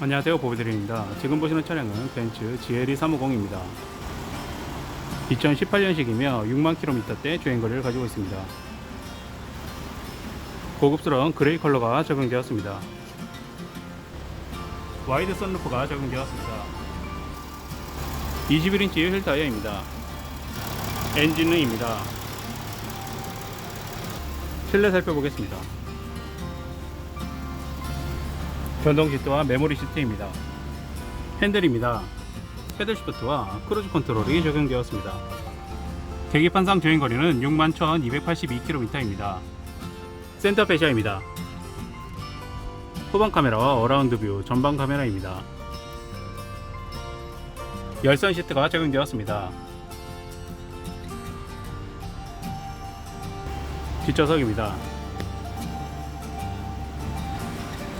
안녕하세요 보비드림입니다. 지금 보시는 차량은 벤츠 GLE 350입니다. 2018년식이며 6만 킬로미터대 주행거리를 가지고 있습니다. 고급스러운 그레이 컬러가 적용되었습니다. 와이드 선루프가 적용되었습니다. 21인치 휠 타이어입니다. 엔진음입니다. 실내 살펴보겠습니다 전동 시트와 메모리 시트입니다. 핸들입니다. 패들 시프트와 크루즈 컨트롤이 적용되었습니다. 계기판상 주행 거리는 61,282km입니다. 센터 배시아입니다. 후방 카메라와 어라운드 뷰, 전방 카메라입니다. 열선 시트가 적용되었습니다. 뒷좌석입니다.